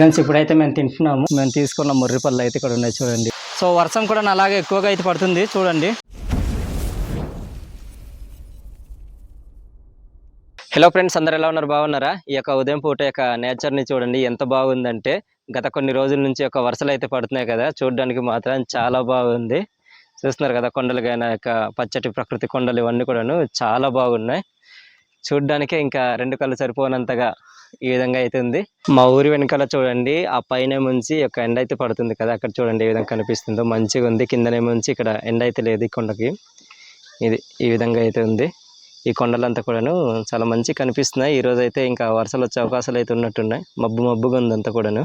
Friends ఇప్పుడైతే మేము తింటున్నాము. మేము తీసుకున్న ముర్రి పళ్ళు అయితే ఇక్కడ ఉన్నాయి చూడండి. సో వర్షం కూడా అలాగే ఎక్కువగా అయితే పడుతుంది. చూడండి. హలో ఫ్రెండ్స్ అందరు ఎలా ఉన్నారు? బాగున్నారా? ఈ యొక్క ఉదయం పూట యొక్క నేచర్ని చూడండి. ఎంత బాగుందంటే గత కొన్ని రోజుల నుంచి ఒక వర్షాలు అయితే పడుతున్నాయి కదా. చూడడానికి మాత్రం చాలా బాగుంది. చూస్తున్నారు కదా కొండలు కానీ యొక్క పచ్చటి ప్రకృతి కొండలు ఇవన్నీ కూడాను చాలా బాగున్నాయి. చూడ్డానికే ఇంకా రెండు కళ్ళు సరిపోనంతగా ఈ విధంగా అయితే ఉంది. మా ఊరి వెనకాల చూడండి ఆ పైన ముంచి ఒక ఎండ అయితే పడుతుంది కదా అక్కడ చూడండి ఏ విధంగా కనిపిస్తుందో. మంచిగా ఉంది. కిందనే ముంచి ఇక్కడ ఎండ అయితే లేదు ఈ కొండకి. ఇది ఈ విధంగా అయితే ఉంది. ఈ కొండలంతా కూడాను చాలా మంచి కనిపిస్తున్నాయి. ఈ అయితే ఇంకా వర్షాలు వచ్చే అవకాశాలు అయితే ఉన్నట్టున్నాయి. మబ్బు మబ్బుగా ఉంది అంతా కూడాను.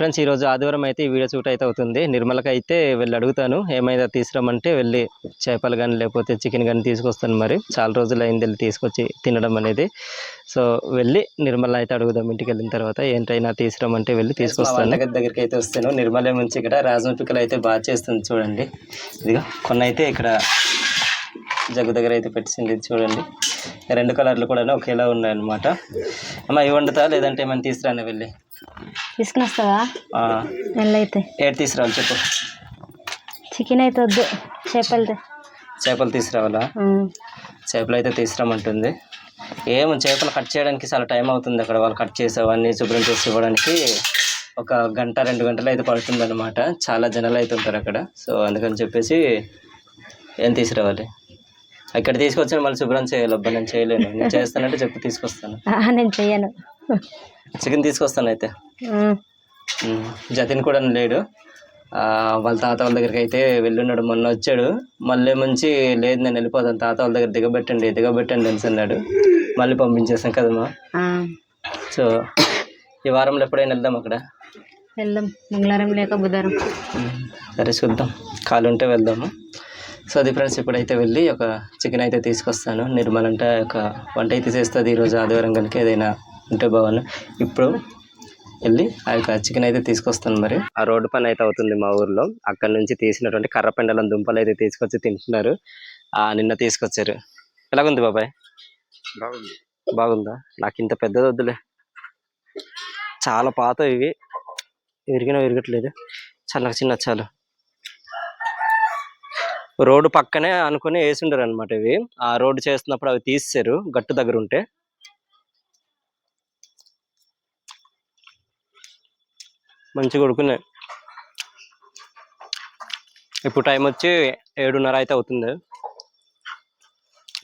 ఫ్రెండ్స్ ఈరోజు ఆదివారం అయితే ఈ వీడియో షూట్ అయితే అవుతుంది. నిర్మలకి అయితే వెళ్ళి అడుగుతాను. ఏమైనా తీసుకురమ్మంటే వెళ్ళి చేపలు కానీ లేకపోతే చికెన్ కానీ తీసుకొస్తాను మరి. చాలా రోజులు అయింది వెళ్ళి తీసుకొచ్చి తినడం అనేది. సో వెళ్ళి నిర్మల అయితే అడుగుదాం ఇంటికి వెళ్ళిన తర్వాత ఏంటైనా తీసుకురమ్మంటే వెళ్ళి తీసుకొస్తాను. దగ్గరికి అయితే వస్తాను. నిర్మల నుంచి ఇక్కడ రాజమ పిక్కలు అయితే బాగా చేస్తుంది చూడండి. ఇదిగో కొన్ని అయితే ఇక్కడ జగ్గు దగ్గర అయితే పెట్టింది చూడండి. రెండు కలర్లు కూడా ఒకేలా ఉన్నాయి అనమాట అమ్మ ఇవి వండుతా? లేదంటే ఏమైనా తీసుకురాను వెళ్ళి? తీసుకుని వస్తావా ఆ, నెల్లైతే ఏడు తీసుకురావాలి చెప్పు. చికెన్ అయితే వద్దు చేపలతో చేపలు తీసుకురావాలా? చేపలు అయితే తీసుకురామంటుంది ఏమో చేపలు కట్ చేయడానికి చాలా టైం అవుతుంది అక్కడ. వాళ్ళు కట్ చేసి అవన్నీ శుభ్రం చేసి ఇవ్వడానికి ఒక గంట రెండు గంటలు అయితే పడుతుంది అనమాట చాలా జనాలు అయితే ఉంటారు అక్కడ. సో అందుకని చెప్పేసి ఏం తీసుకురావాలి? ఇక్కడ తీసుకొచ్చి మళ్ళీ శుభ్రం చేయాలి అబ్బా నేను చేయలేను. నేను చేస్తానంటే చెప్పి తీసుకొస్తాను. నేను చెయ్యను. చికెన్ తీసుకొస్తాను అయితే. జతిన్ కూడా లేడు. వాళ్ళ తాత వాళ్ళ దగ్గరికి అయితే వెళ్ళున్నాడు మొన్న వచ్చాడు. మళ్ళీ మంచి లేదు నేను వెళ్ళిపోతాను. తాత వాళ్ళ దగ్గర దిగబెట్టండి దిగబెట్టండి అని అన్నాడు. మళ్ళీ పంపించేసాం కదమ్మా. సో ఈ వారంలో ఎప్పుడైనా వెళ్దాం అక్కడ? వెళ్దాం. మంగళవారం లేక బుధవారం. సరే చూద్దాం. కాలు ఉంటే వెళ్దాము. సో అది ఫ్రెండ్స్ ఇప్పుడైతే వెళ్ళి ఒక చికెన్ అయితే తీసుకొస్తాను. నిర్మల్ అంటే ఒక వంట అయితే చేస్తుంది ఈరోజు ఆదివారం కనుక ఏదైనా ఉంటే బాగున్నాను ఇప్పుడు వెళ్ళి ఆ యొక్క చికెన్ అయితే తీసుకొస్తాను మరి. ఆ రోడ్డు పని అయితే అవుతుంది మా ఊర్లో. అక్కడ నుంచి తీసినటువంటి కర్రపెండలం దుంపలు అయితే తీసుకొచ్చి తింటున్నారు. ఆ నిన్న తీసుకొచ్చారు. ఎలాగుంది బాబాయ్? బాగుంది. బాగుందా? నాకు ఇంత పెద్దది వద్దులే. చాలా పాత ఇవి. విరిగినా విరగట్లేదు. చాలా చిన్న చాలు. రోడ్డు పక్కనే అనుకుని వేసి ఉండరు అనమాట ఇవి. ఆ రోడ్డు చేస్తున్నప్పుడు అవి తీసేశారు గట్టు దగ్గర ఉంటే మంచిగా ఉడుకున్నాయి. ఇప్పుడు టైం వచ్చి ఏడున్నర అయితే అవుతుంది.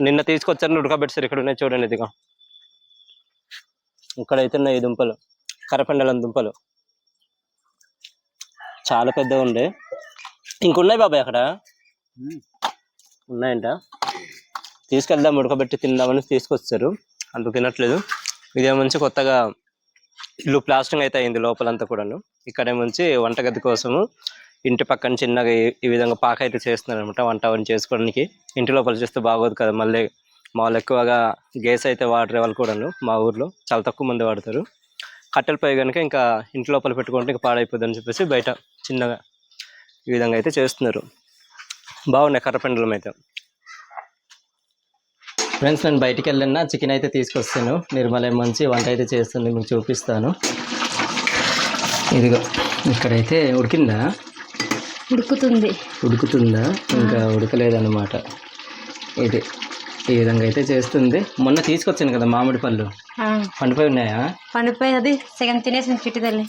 నిన్న తీసుకొచ్చారు ఉడకబెట్టారు ఇక్కడ ఉన్నాయి చూడండి ఇదిగా. ఇక్కడైతే ఉన్నాయి దుంపలు కరపెండలం దుంపలు. చాలా పెద్దగా ఉండే ఇంకున్నాయి బాబాయ్ అక్కడ? ఉన్నాయంట. తీసుకెళ్దాం ఉడకబెట్టి తిందామని తీసుకొచ్చారు. అందుకు తినట్లేదు. ఇదే మంచి కొత్తగా ఇల్లు ప్లాస్టింగ్ అయితే అయింది లోపలంతా కూడాను. ఇక్కడే మంచి వంటగది కోసము ఇంటి పక్కన చిన్నగా ఈ- విధంగా పాక అయితే చేస్తున్నారు అనమాట వంట అవన్నీ చేసుకోవడానికి. ఇంటి లోపల చేస్తే బాగోదు కదా మళ్ళీ మా వాళ్ళు ఎక్కువగా గ్యాస్ అయితే వాడరే వాళ్ళు కూడాను మా ఊర్లో. చాలా తక్కువ మంది వాడతారు. కట్టెలు పొయ్యి కనుక ఇంకా ఇంటి లోపల పెట్టుకుంటే ఇంకా పాడైపోద్దని చెప్పేసి బయట చిన్నగా ఈ విధంగా అయితే చేస్తున్నారు. బాగున్నాయి కర్రపెండలం అయితే. ఫ్రెండ్స్ నేను బయటికి వెళ్ళినా చికెన్ అయితే తీసుకొస్తాను. నిర్మల మంచి వంట అయితే చేస్తుంది మీకు చూపిస్తాను. ఇదిగో ఇక్కడైతే ఉడికిందా? ఉడుకుతుంది. ఉడుకుతుందా? ఇంకా ఉడకలేదన్నమాట. ఇది ఈ విధంగా అయితే చేస్తుంది. మొన్న తీసుకొచ్చాను కదా మామిడి పళ్ళు. ఆ, పండిపోయి ఉన్నాయా? పండిపోయి అది సగం చిట్టి తల్లి.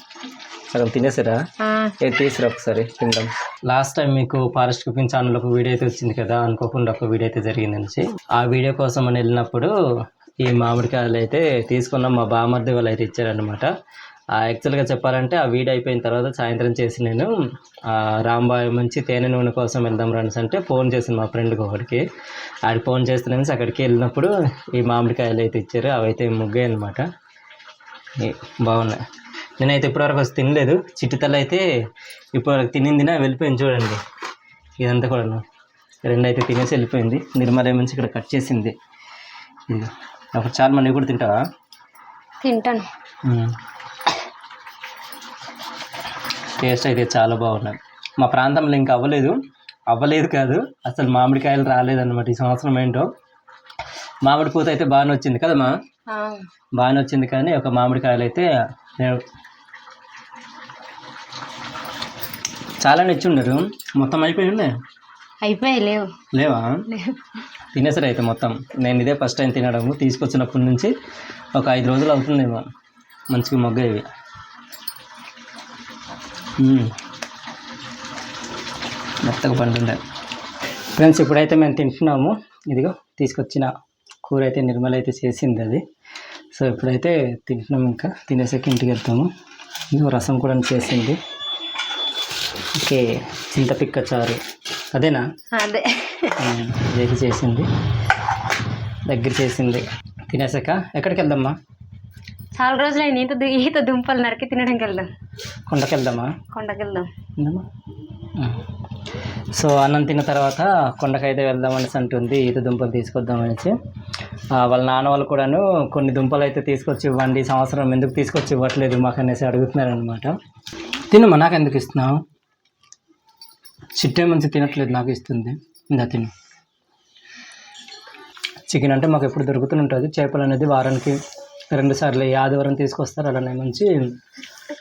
సగం తినేసారా? ఆ, ఏ తీసురా ఒకసారి తిందాం. లాస్ట్ టైం మీకు ఫారెస్ట్ కుకింగ్ ఛానల్ ఒక వీడియో అయితే వచ్చింది కదా అనుకోకుండా ఒక వీడియో అయితే జరిగింది నుంచి ఆ వీడియో కోసం అని వెళ్ళినప్పుడు ఈ మామిడికాయలు అయితే తీసుకున్నాం మా బామర్ది వాళ్ళు అయితే ఇచ్చారనమాట యాక్చువల్గా చెప్పాలంటే ఆ వీడియో అయిపోయిన తర్వాత సాయంత్రం చేసి నేను ఆ, రాంబాయ్ నుంచి తేనె నూనె కోసం వెళ్దాం రండి అంటే ఫోన్ చేసింది మా ఫ్రెండ్కి ఒకటికి ఆడికి ఫోన్ చేస్తున్నాను అక్కడికి వెళ్ళినప్పుడు ఈ మామిడికాయలు అయితే ఇచ్చారు అవి అయితే ముగ్గాయి అనమాట బాగున్నాయి. నేనైతే ఇప్పటివరకు వచ్చి తినలేదు. చిట్టితల్లి అయితే ఇప్పటివరకు తినిందినా వెళ్ళిపోయింది చూడండి. ఇదంతా కూడా రెండు అయితే తినేసి వెళ్ళిపోయింది. నిర్మల నుంచి ఇక్కడ కట్ చేసింది. ఇది. అప్పుడు చాలా మంది కూడా తింటావా? తింటాను. టేస్ట్ అయితే చాలా బాగున్నాయి. మా ప్రాంతంలో ఇంకా అవ్వలేదు. అవ్వలేదు కాదు. అసలు మామిడికాయలు రాలేదన్నమాట ఈ సంవత్సరం ఏంటో. మామిడి పూత అయితే బాగానే వచ్చింది కదమ్మా? బాగానే వచ్చింది కానీ ఒక మామిడికాయలు అయితే చాలా ఇచ్చిండరు మొత్తం అయిపోయి ఉన్నాయి? అయిపోయాయి లేవు. లేవా? తినేసరి అయితే మొత్తం. నేను ఇదే ఫస్ట్ టైం తినడము. తీసుకొచ్చినప్పటి నుంచి ఒక ఐదు రోజులు అవుతుందేమో. మంచిగా మొగ్గేవి. మ్మ్. మెత్తగా పండుండే. ఫ్రెండ్స్ ఇప్పుడైతే మేము తింటున్నాము. ఇదిగో తీసుకొచ్చిన కూర అయితే నిర్మల అయితే చేసింది అది. సో ఇప్పుడైతే తింటున్నాం ఇంకా. తినేసాక ఇంటికి వెళ్తాము. ఇదిగో రసం కూడా చేసింది. ఓకే చింతపిక్క చారు అదేనా? అదే. చేసింది. దగ్గర చేసింది. తినేసాక ఎక్కడికి వెళ్దామా చాలా రోజులైంది. ఈత దు- ఈత దుంపలు నరికి తినడానికి వెళ్దాం కొండకి వెళ్దామా కొండకి వెళ్దాం. సో అన్నం తిన్న తర్వాత కొండకైతే వెళ్దాం అనేసి అంటుంది. ఈత దుంపలు తీసుకొద్దాం అనేసి ఆ, వాళ్ళ నాన్న వాళ్ళు కూడాను కొన్ని దుంపలు అయితే తీసుకొచ్చి ఇవ్వండి. సంవత్సరం ఎందుకు తీసుకొచ్చి ఇవ్వట్లేదు మాకు అనేసి అడుగుతున్నారు అనమాట తినమ్మా నాకు ఎందుకు ఇస్తున్నావు? చిట్టే మంచి తినట్లేదు నాకు ఇస్తుంది. ఇందా తిను. చికెన్ అంటే మాకు ఎప్పుడు దొరుకుతూనే ఉంటుంది. చేపలు అనేది వారానికి రెండు సార్లు ఈ ఆదివారం తీసుకొస్తారు అలానే మంచి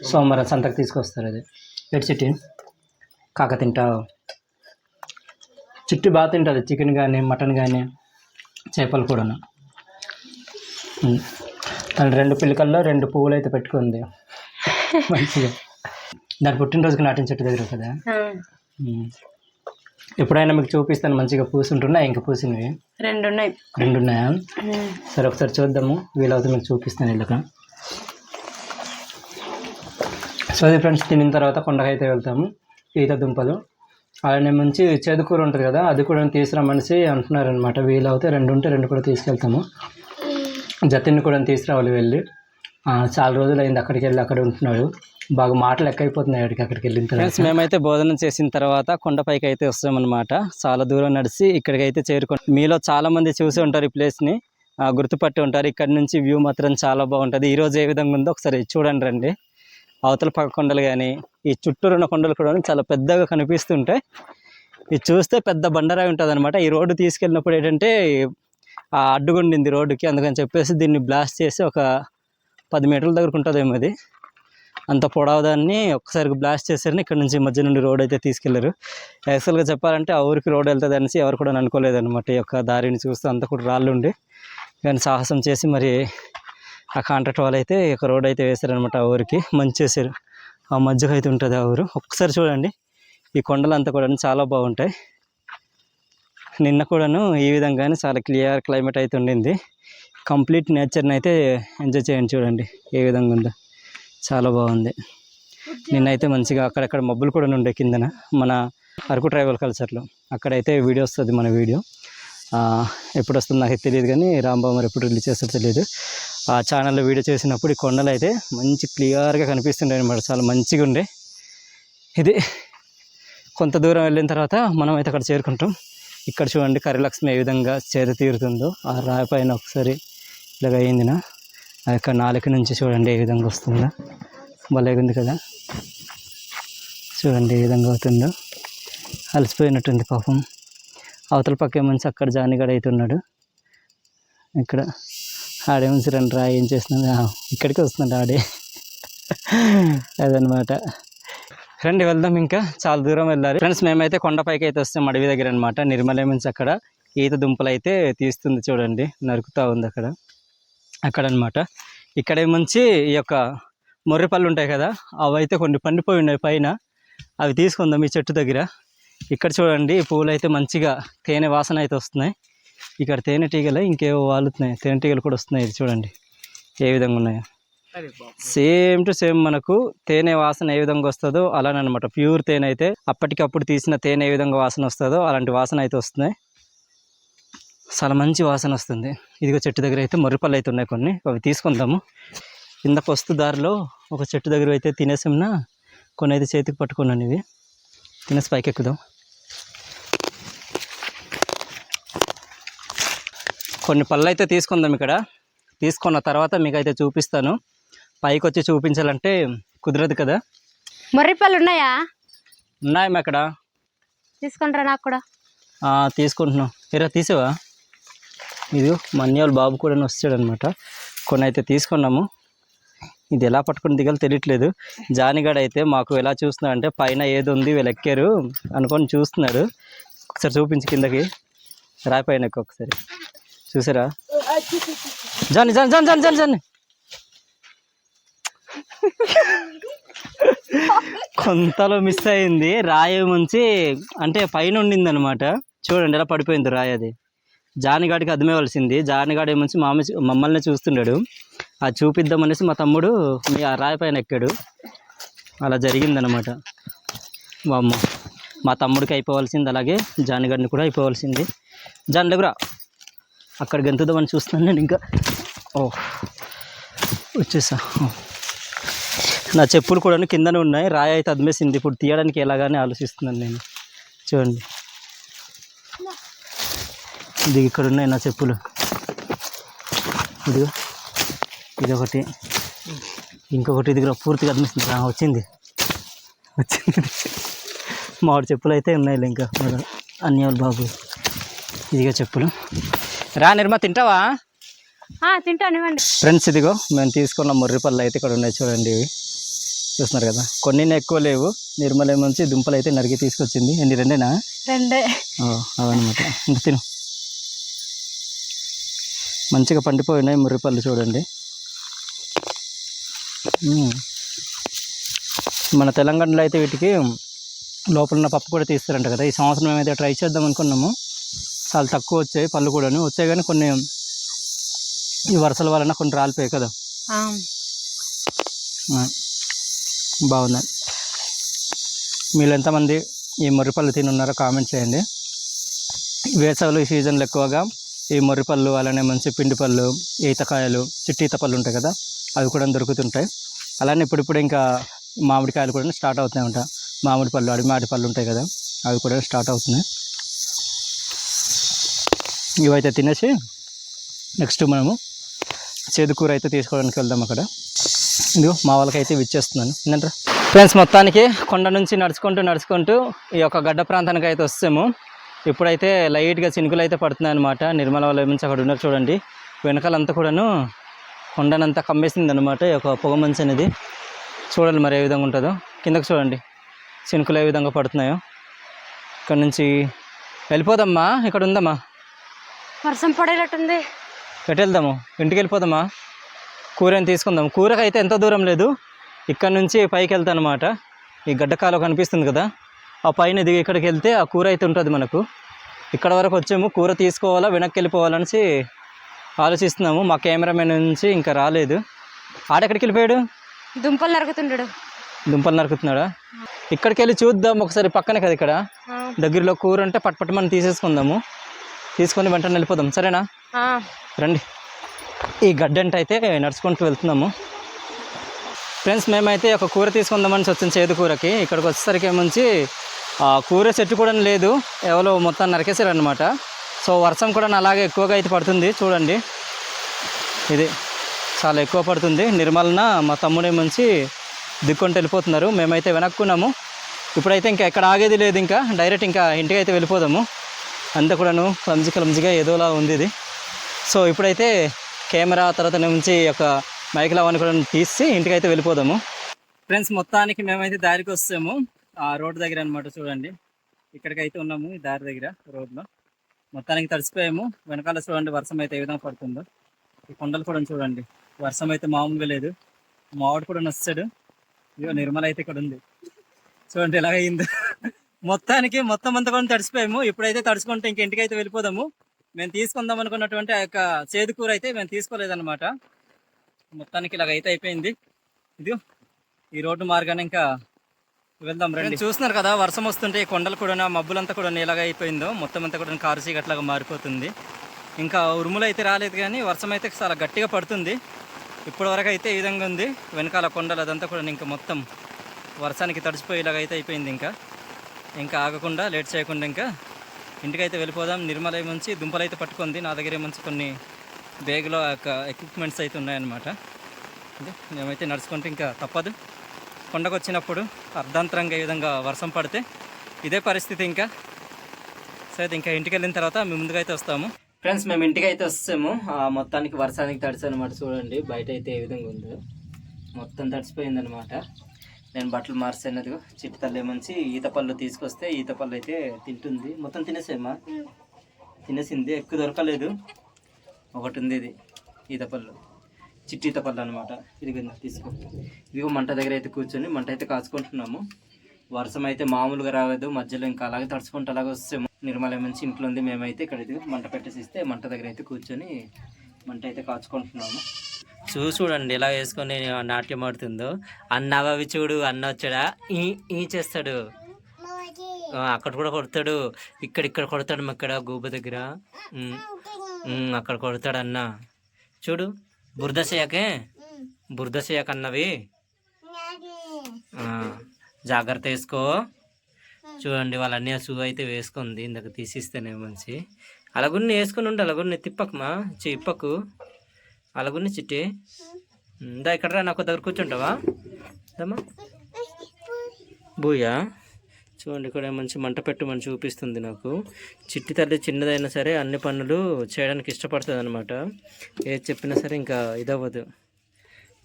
సోమవారం సంతకు తీసుకొస్తారు అది. పెట్టి చిట్టి కాక తింటావు. చిట్టి బాగా తింటుంది చికెన్ కానీ మటన్ కానీ చేపలు కూడాను. ఉం. తను రెండు పిల్లకల్లో రెండు పువ్వులు అయితే పెట్టుకుంది. మంచిగా. దాని పుట్టినరోజుకి నాటిన చెట్టు దగ్గర కదా. ఎప్పుడైనా మీకు చూపిస్తాను మంచిగా పూసుంటున్నాయి ఇంకా పూసినవి? రెండు ఉన్నాయి రెండు ఉన్నాయా. సరే ఒకసారి చూద్దాము. వీలవుతే మీకు చూపిస్తాను ఇళ్ళక. సో అది ఫ్రెండ్స్ తినిన తర్వాత కొండకైతే వెళ్తాము. ఈత దుంపలు. అలానే మంచి చేదుకూర ఉంటుంది కదా అది కూడా తీసుకురామనేసి అంటున్నారు అనమాట వీలవుతే రెండు ఉంటే రెండు కూడా తీసుకెళ్తాము. జతిన్ కూడా తీసుకురావాలి వెళ్ళి. చాలా రోజులు అయింది అక్కడికి వెళ్ళి అక్కడ ఉంటున్నాడు. బాగా మాటలు ఎక్కువైపోతున్నాయి అక్కడికి అక్కడికి వెళ్ళిన తర్వాత. మేమైతే భోజనం చేసిన తర్వాత కొండపైకి అయితే వస్తామన్నమాట. చాలా దూరం నడిచి ఇక్కడికైతే చేరుకుంటాం మీలో చాలా మంది చూసి ఉంటారు ఈ ప్లేస్ని గుర్తుపట్టి ఉంటారు. ఇక్కడ నుంచి వ్యూ మాత్రం చాలా బాగుంటుంది. ఈరోజు ఏ విధంగా ఉందో ఒకసారి చూడండి రండి. అవతల పక్క కొండలు కానీ ఈ చుట్టూరు ఉన్న కొండలు కూడా చాలా పెద్దగా కనిపిస్తుంటాయి ఇది చూస్తే పెద్ద బండరాయి ఉంటుంది అనమాట ఈ రోడ్డు తీసుకెళ్ళినప్పుడు ఏంటంటే ఆ అడ్డుగుండింది రోడ్డుకి. అందుకని చెప్పేసి దీన్ని బ్లాస్ట్ చేసి ఒక పది మీటర్ల దగ్గరకు ఉంటుందేమో ఇది. అంత పొడవదాన్ని ఒక్కసారి బ్లాస్ట్ చేశారని ఇక్కడ నుంచి మధ్య నుండి రోడ్ అయితే తీసుకెళ్ళారు. యాక్చువల్గా చెప్పాలంటే ఆ ఊరికి రోడ్ వెళ్తుంది అనేసి ఎవరు కూడా అనుకోలేదు అనమాట ఈ యొక్క దారిని చూస్తే అంత కూడా రాళ్ళు ఉండి కానీ సాహసం చేసి మరి ఆ కాంట్రాక్ట్ వాళ్ళు అయితే ఒక రోడ్ అయితే వేశారనమాట ఆ ఊరికి. మంచి చేశారు. ఆ మధ్యలో అయితే ఉంటుంది ఆ ఊరు. ఒక్కసారి చూడండి ఈ కొండలంతా కూడా చాలా బాగుంటాయి. నిన్న కూడాను ఈ విధంగానే చాలా క్లియర్ క్లైమేట్ అయితే ఉండింది. కంప్లీట్ నేచర్ని అయితే ఎంజాయ్ చేయండి చూడండి ఏ విధంగా ఉందో. చాలా బాగుంది. నిన్నైతే మంచిగా అక్కడక్కడ మబ్బులు కూడా ఉండే కిందన మన అరకు ట్రైబల్ కల్చర్లో. అక్కడైతే వీడియో వస్తుంది మన వీడియో. ఎప్పుడు వస్తుందో నాకు తెలియదు కానీ రాంబాబు మరి ఎప్పుడు రిలీజ్ చేస్తారో తెలియదు. ఆ ఛానల్లో వీడియో చేసినప్పుడు ఈ కొండలు అయితే మంచి క్లియర్గా కనిపిస్తుండే అనమాట చాలా మంచిగా ఉండే. ఇది కొంత దూరం వెళ్ళిన తర్వాత మనం అయితే అక్కడ చేరుకుంటాం. ఇక్కడ చూడండి కరిలక్ష్మి ఏ విధంగా చేత తీరుతుందో. ఆ రాయి పైన ఒకసారి ఇలాగ అయిందినా. ఆ యొక్క నాలుక నుంచి చూడండి ఏ విధంగా వస్తుందో. భలే ఉంది కదా. చూడండి ఏ విధంగా అవుతుందో. అలసిపోయినట్టుంది పాపం. అవతల పక్క ఏమంచి అక్కడ జానిగాడు అవుతున్నాడు ఇక్కడ ఆడేమంచి రండి రా ఏం చేస్తున్నాడు ఇక్కడికి వస్తున్నాడు ఆడే. అదనమాట రండి వెళ్దాం ఇంకా. చాలా దూరం వెళ్ళాలి. ఫ్రెండ్స్ మేమైతే కొండపైకి అయితే వస్తాం అడవి దగ్గర అనమాట నిర్మలే నుంచి అక్కడ ఈత దుంపలు అయితే తీస్తుంది చూడండి. నరుకుతూ ఉంది అక్కడ. అక్కడ అనమాట ఇక్కడ ఏమంచి ఈ యొక్క మొర్రి పళ్ళు ఉంటాయి కదా అవి అయితే కొన్ని పండిపోయి ఉన్నాయి పైన. అవి తీసుకుందాం ఈ చెట్టు దగ్గర. ఇక్కడ చూడండి పువ్వులు అయితే మంచిగా తేనె వాసన అయితే వస్తున్నాయి. ఇక్కడ తేనెటీగలు ఇంకేవో వాలుతున్నాయి. తేనెటీగలు కూడా వస్తున్నాయి ఇది చూడండి ఏ విధంగా ఉన్నాయో. సేమ్ టు సేమ్ మనకు తేనె వాసన ఏ విధంగా వస్తుందో అలానే అనమాట ప్యూర్ తేనె అయితే అప్పటికప్పుడు తీసిన తేనె ఏ విధంగా వాసన వస్తుందో అలాంటి వాసన అయితే వస్తున్నాయి. చాలా మంచి వాసన వస్తుంది. ఇదిగో చెట్టు దగ్గర అయితే మొర్రిపళ్ళు అయితే ఉన్నాయి కొన్ని. అవి తీసుకుందాము. కిందకు వస్తూ దారిలో ఒక చెట్టు దగ్గర అయితే తినేసాంనా కొన్ని అయితే చేతికి పట్టుకున్నాను ఇవి. తినేసి పైకి ఎక్కుదాం. కొన్ని పళ్ళు అయితే తీసుకుందాం ఇక్కడ. తీసుకున్న తర్వాత మీకు అయితే చూపిస్తాను. పైకి వచ్చి చూపించాలంటే కుదరదు కదా. మర్రిపళ్ళు ఉన్నాయా? ఉన్నాయి అక్కడ. తీసుకుంటారా నాకు కూడా? తీసుకుంటున్నాం. ఇరా తీసావా? ఇది మన్యాల బాబు కూడా వస్తాడనమాట. కొన్ని అయితే తీసుకున్నాము. ఇది ఎలా పట్టుకుని దిగాలో తెలియట్లేదు. జానిగాడు అయితే మాకు ఎలా చూస్తున్నాడు అంటే పైన ఏది ఉంది వీళ్ళు ఎక్కారు అనుకొని చూస్తున్నాడు ఒకసారి చూపించి కిందకి. రాయిపోయిన ఒకసారి. చూసారా? జాని జాని జాని జాని జాని జాని. కొంతలో మిస్ అయింది. రాయి మంచి అంటే పైన ఉండింది అనమాట చూడండి ఎలా పడిపోయింది రాయి అది. జానిగాడికి అర్థమేవలసింది. జానిగాడు ఏమొచ్చి మామ మమ్మల్ని చూస్తున్నాడు అది చూపిద్దామనేసి మా తమ్ముడు మీ ఆ రాయి పైన ఎక్కాడు. అలా జరిగిందనమాట. అమ్మ మా తమ్ముడికి అయిపోవాల్సింది అలాగే జానిగాడిని కూడా అయిపోవాల్సింది. జాన్ దగ్గర అక్కడ గెంతుదామని చూస్తున్నాను నేను ఇంకా. ఓ. వచ్చేసా. నా చెప్పులు కూడా కిందనే ఉన్నాయి. రాయి అయితే అదిమేసింది. ఇప్పుడు తీయడానికి ఎలాగానే ఆలోచిస్తున్నాను నేను. చూడండి. ఇది ఇక్కడ ఉన్నాయి నా చెప్పులు. ఇదిగో ఇది ఒకటి ఇంకొకటి ఇది కూడా పూర్తిగా అనిపిస్తుంది వచ్చింది. వచ్చింది. మామిడి చెప్పులు అయితే ఉన్నాయి ఇంకా. మరి అన్యాలు బాబు. ఇదిగో చెప్పులు. రా నిర్మా తింటావా? తింటానివ్వండి ఫ్రెండ్స్ ఇదిగో మేము తీసుకున్న ముర్రి పళ్ళు అయితే ఇక్కడ ఉన్నాయి చూడండి. ఇవి చూస్తున్నారు కదా. కొన్ని ఎక్కువ లేవు. నిర్మల నుంచి దుంపలు అయితే నరికి తీసుకొచ్చింది. ఎన్ని రెండేనా? రెండే. ఓ, అవన్నమాట తిను. మంచిగా పండిపోయి ఉన్నాయి ముర్రిపళ్ళు చూడండి. మన తెలంగాణలో అయితే వీటికి లోపల ఉన్న పప్పు కూడా తీస్తారంట కదా. ఈ సంవత్సరం మేమైతే ట్రై చేద్దాం అనుకున్నాము చాలా తక్కువ వచ్చాయి పళ్ళు కూడాను. వచ్చాయి కానీ కొన్ని ఈ వరుసల వలన కొన్ని రాలిపోయాయి కదా. బాగుంది. మీరు ఎంతమంది ఈ ముర్రిపళ్ళు తిని ఉన్నారో కామెంట్ చేయండి. వేసవిలో ఈ సీజన్లో ఎక్కువగా ఈ ముర్రిపళ్ళు అలానే మంచి పిండి పళ్ళు ఈతకాయలు చిట్టి ఈత పళ్ళు ఉంటాయి కదా అవి కూడా దొరుకుతుంటాయి. అలానే ఇప్పుడిప్పుడు ఇంకా మామిడికాయలు కూడా స్టార్ట్ అవుతున్నాయి ఉంటాయి మామిడి పళ్ళు అడిమాడి పళ్ళు ఉంటాయి కదా అవి కూడా స్టార్ట్ అవుతున్నాయి. ఇవైతే తినేసి నెక్స్ట్ మనము చేదుకూర అయితే తీసుకోవడానికి వెళ్దాం అక్కడ. ఇదిగో మా వాళ్ళకైతే విచ్చేస్తున్నాను ఏంటంటే ఫ్రెండ్స్ మొత్తానికి కొండ నుంచి నడుచుకుంటూ నడుచుకుంటూ ఈ యొక్క గడ్డ ప్రాంతానికి అయితే వస్తాము. ఇప్పుడైతే లైట్గా చినుకులు అయితే పడుతున్నాయి అనమాట నిర్మల వాళ్ళ నుంచి అక్కడ ఉన్నారు చూడండి. వెనకాలంతా కూడాను కొండనంతా కమ్మేసింది అనమాట యొక్క పొగ మంచు అనేది చూడాలి మరి ఏ విధంగా ఉంటుందో. కిందకు చూడండి. చినుకులు ఏ విధంగా పడుతున్నాయో. ఇక్కడ నుంచి వెళ్ళిపోదమ్మా ఇక్కడ ఉందమ్మా. వర్షం పడేటట్టుంది. ఎటు వెళ్దాము ఇంటికి వెళ్ళిపోదామా? కూర ఏం తీసుకుందాం కూరకు అయితే ఎంత దూరం లేదు. ఇక్కడ నుంచి పైకి వెళ్తాను అనమాట ఈ గడ్డకాలో కనిపిస్తుంది కదా. ఆ పైన దిగి ఇక్కడికి వెళ్తే ఆ కూర అయితే ఉంటుంది మనకు. ఇక్కడ వరకు వచ్చాము. కూర తీసుకోవాలా వెనక్కి వెళ్ళిపోవాలనేసి ఆలోచిస్తున్నాము. మా కెమెరామెన్ నుంచి ఇంకా రాలేదు. ఆడెక్కడికి వెళ్ళిపోయాడు? దుంపలు నరుకుతుండడు. దుంపలు నరుకుతున్నాడా? ఇక్కడికి వెళ్ళి చూద్దాం ఒకసారి పక్కనే కదా ఇక్కడ. దగ్గరలో కూర ఉంటే పట్ పట్ మనం తీసేసుకుందాము. తీసుకొని వెంటనే వెళ్ళిపోదాం. సరేనా? రండి. ఈ గడ్డంట అయితే నడుచుకుంటూ వెళ్తున్నాము. ఫ్రెండ్స్ మేమైతే ఒక కూర తీసుకుందామని వచ్చిన చేదు కూరకి ఇక్కడికి వచ్చేసరికి ఏముంచి కూర చెట్టు కూడా లేదు. ఎవరో మొత్తం నరికేసారనమాట సో వర్షం కూడా అలాగే ఎక్కువగా అయితే పడుతుంది. చూడండి. ఇది చాలా ఎక్కువ పడుతుంది. నిర్మలన మా తమ్ముడే మంచి దిక్కుంటూ వెళ్ళిపోతున్నారు. మేమైతే వెనక్కున్నాము. ఇప్పుడైతే ఇంకా ఎక్కడ ఆగేది లేదు ఇంకా. డైరెక్ట్ ఇంకా ఇంటికి అయితే వెళ్ళిపోదాము. అంతా కూడాను క్లమ్జీ క్లమ్జీగా ఏదోలా ఉంది ఇది. సో ఇప్పుడైతే కెమెరా తర్వాత నుంచి ఒక మైక్లో అవన్నీ కూడా తీసి ఇంటికి అయితే వెళ్ళిపోదాము. ఫ్రెండ్స్ మొత్తానికి మేమైతే దారికి వస్తాము. రోడ్ దగ్గర అనమాట చూడండి. ఇక్కడికి అయితే ఉన్నాము ఈ దారి దగ్గర రోడ్లో. మొత్తానికి తడిసిపోయాము. వెనకాల చూడండి వర్షం అయితే ఏ విధంగా పడుతుందో. ఈ కొండలు కూడా చూడండి. వర్షం అయితే మామూలుగా లేదు. మావిడు కూడా నచ్చాడు ఇదిగో నిర్మల అయితే ఇక్కడ ఉంది. చూడండి ఎలాగ అయిందో. మొత్తానికి మొత్తం అంతా కూడా తడిసిపోయాము. ఇప్పుడైతే తడుచుకుంటే ఇంక ఇంటికి అయితే వెళ్ళిపోదాము. మేము తీసుకుందాం అనుకున్నటువంటి ఆ యొక్క చేదు కూర అయితే మేము తీసుకోలేదన్నమాట. మొత్తానికి ఇలాగ అయితే అయిపోయింది. ఇది ఈ రోడ్డు మార్గాన్ని ఇంకా వెళ్దాం రండి. చూస్తున్నారు కదా వర్షం వస్తుంటే ఈ కొండలు కూడా మబ్బులంతా కూడా ఎలాగ అయిపోయిందో. మొత్తం అంతా కూడా కారు చీకట్లాగా మారిపోతుంది. ఇంకా ఉరుములు అయితే రాలేదు కానీ వర్షం అయితే చాలా గట్టిగా పడుతుంది. ఇప్పటివరకు అయితే ఈ విధంగా ఉంది. వెనకాల కొండలు అదంతా కూడా ఇంకా మొత్తం వర్షానికి తడిచిపోయేలాగా అయితే అయిపోయింది ఇంకా. ఇంకా ఆగకుండా లేట్ చేయకుండా ఇంకా ఇంటికైతే వెళ్ళిపోదాం. నిర్మల నుంచి దుంపలు అయితే పట్టుకుంది. నా దగ్గర మంచి కొన్ని బ్యాగ్లో ఎక్విప్మెంట్స్ అయితే ఉన్నాయన్నమాట. మేమైతే నడుచుకుంటే ఇంకా తప్పదు. కొండకు వచ్చినప్పుడు అర్ధాంతరంగా ఈ విధంగా వర్షం పడితే ఇదే పరిస్థితి ఇంకా. సో ఇంకా ఇంటికి వెళ్ళిన తర్వాత మేము ముందుగా అయితే వస్తాము. ఫ్రెండ్స్ మేము ఇంటికి అయితే వస్తాము. ఆ మొత్తానికి వర్షానికి తడిసి అనమాట చూడండి. బయట అయితే ఏ విధంగా ఉందో. మొత్తం తడిసిపోయింది అనమాట నేను బట్టలు మార్చేనదిగో చిట్టి తల్లి మంచి ఈత పళ్ళు తీసుకొస్తే ఈత పళ్ళు అయితే తింటుంది. మొత్తం తినేసేమ్మా తినేసింది ఎక్కువ దొరకలేదు. ఒకటి ఉంది ఇది ఈత పళ్ళు. చిట్టి పళ్ళు అనమాట ఇది తీసుకో. ఇదిగో మంట దగ్గర అయితే కూర్చొని మంట అయితే కాచుకుంటున్నాము. వర్షం అయితే మామూలుగా రాలేదు. మధ్యలో ఇంకా అలాగే తడుచుకుంటూ అలాగే వస్తాము నిర్మల మంచి ఇంట్లో ఉంది. మేమైతే ఇక్కడ ఇది మంట పెట్టేసిస్తే మంట దగ్గర అయితే కూర్చొని మంట అయితే కాచుకుంటున్నాము. చూ చూడండి ఎలా వేసుకొని నాట్యం ఆడుతుందో. అన్నవి చూడు అన్న వచ్చాడా? ఈ ఈ చేస్తాడు. అక్కడ కూడా కొడతాడు. ఇక్కడ ఇక్కడ కొడతాడు ఇక్కడ గూబ దగ్గర. అక్కడ కొడతాడు అన్న. చూడు. బురద చేయకే బురద చేయక అన్నవి ఆ, జాగ్రత్త వేసుకో. చూడండి వాళ్ళ అన్నీ షూ అయితే వేసుకుంది. ఇందాక తీసిస్తేనే మంచి. అలాగున్ని వేసుకుని ఉండు అలాగున్ని తిప్పకమా చిప్పకు అలాగున్ని చిట్టి. దా ఇక్కడ రా నాకు దగ్గర కూర్చుంటావా? దమ్మా బూయా? చూడండి ఇక్కడ మంచి మంట పెట్టమని చూపిస్తుంది నాకు. చిట్టి తల్లి చిన్నదైనా సరే అన్ని పనులు చేయడానికి ఇష్టపడుతుంది అనమాట ఏది చెప్పినా సరే ఇంకా ఇదవ్వదు.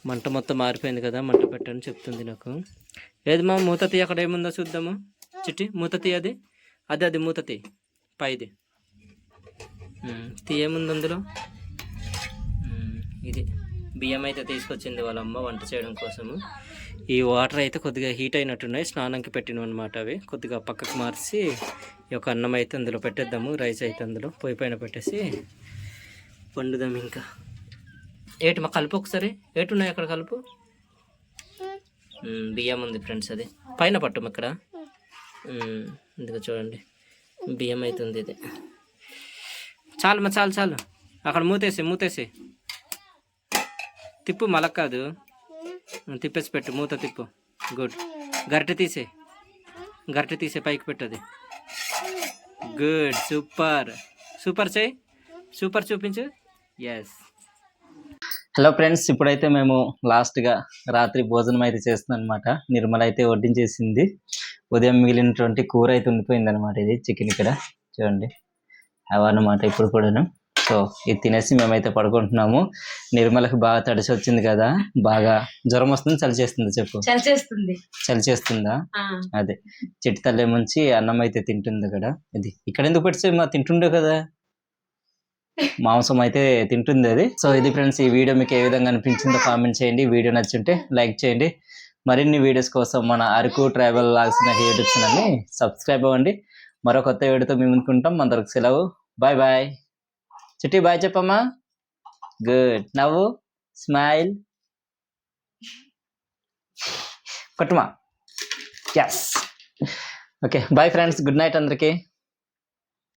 మంట మొత్తం మారిపోయింది కదా మంట పెట్టని చెప్తుంది నాకు. ఏది మా మూతతి అక్కడ ఏముందో చూద్దాము. చిట్టి మూతతి అది. అది అది మూతతి పైది. ఉమ్, తీ ఏముంది అందులో? ఇది. బియ్యం అయితే తీసుకొచ్చింది వాళ్ళ అమ్మ వంట చేయడం కోసము. ఈ వాటర్ అయితే కొద్దిగా హీట్ అయినట్టున్నాయి. స్నానంకి పెట్టినవి అనమాట అవి. కొద్దిగా పక్కకు మార్చి ఈ యొక్క అన్నం అయితే అందులో పెట్టేద్దాము. రైస్ అయితే అందులో పొయ్యి పైన పెట్టేసి వండుదాం ఇంకా. ఏటి మా కలుపు ఒకసారి. ఏటు ఉన్నాయి అక్కడ కలుపు? బియ్యం ఉంది ఫ్రెండ్స్ అది. పైన పట్టం ఇక్కడ. ఉమ్, చూడండి. బియ్యం అవుతుంది ఇది. చాలు మా చాలు చాలు. అక్కడ మూతేసి మూతేసి. తిప్పు మలక్ కాదు తిప్పేసి పెట్టు మూత తిప్పు. గుడ్. గరిటె తీసే. గరిటె తీసే పైకి పెట్టది. గుడ్. సూపర్. సూపర్ చేయి. సూపర్ చూపించు. ఎస్ హలో ఫ్రెండ్స్ ఇప్పుడైతే మేము లాస్ట్గా రాత్రి భోజనం అయితే చేస్తున్నాం అనమాట నిర్మల అయితే వడ్డించేసింది. ఉదయం మిగిలినటువంటి కూర అయితే ఉండిపోయింది అనమాట ఇది చికెన్ ఇక్కడ. చూడండి. అవన్నమాట ఇప్పుడు కూడాను. సో ఇది తినేసి మేమైతే పడుకుంటున్నాము. నిర్మలకి బాగా తడిసి వచ్చింది కదా బాగా జ్వరం వస్తుంది చలి చేస్తుంది చెప్పు. చలి చేస్తుంది. చలి చేస్తుందా? అదే. చెట్టు తల్లి ముంచి అన్నం అయితే తింటుంది అక్కడ ఇది ఇక్కడ ఎందుకు పెడితే మా తింటుండే కదా. మాంసం అయితే తింటుంది అది. సో ఇది ఫ్రెండ్స్ ఈ వీడియో మీకు ఏ విధంగా అనిపించిందో కామెంట్ చేయండి. వీడియో నచ్చుంటే లైక్ చేయండి. మరిన్ని వీడియోస్ కోసం మన అరకు ట్రావెల్ లాగ్స్ యూట్యూబ్ ఛానల్ని సబ్స్క్రైబ్ అవ్వండి. మరో కొత్త వీడియోతో మేము ముందుకుంటాం అందరికి సెలవు. Bye bye. చిట్టి బాయ్ చెప్పమ్మా గుడ్ నవ్వు smile కొట్టుమా yes okay bye friends good night అందరికీ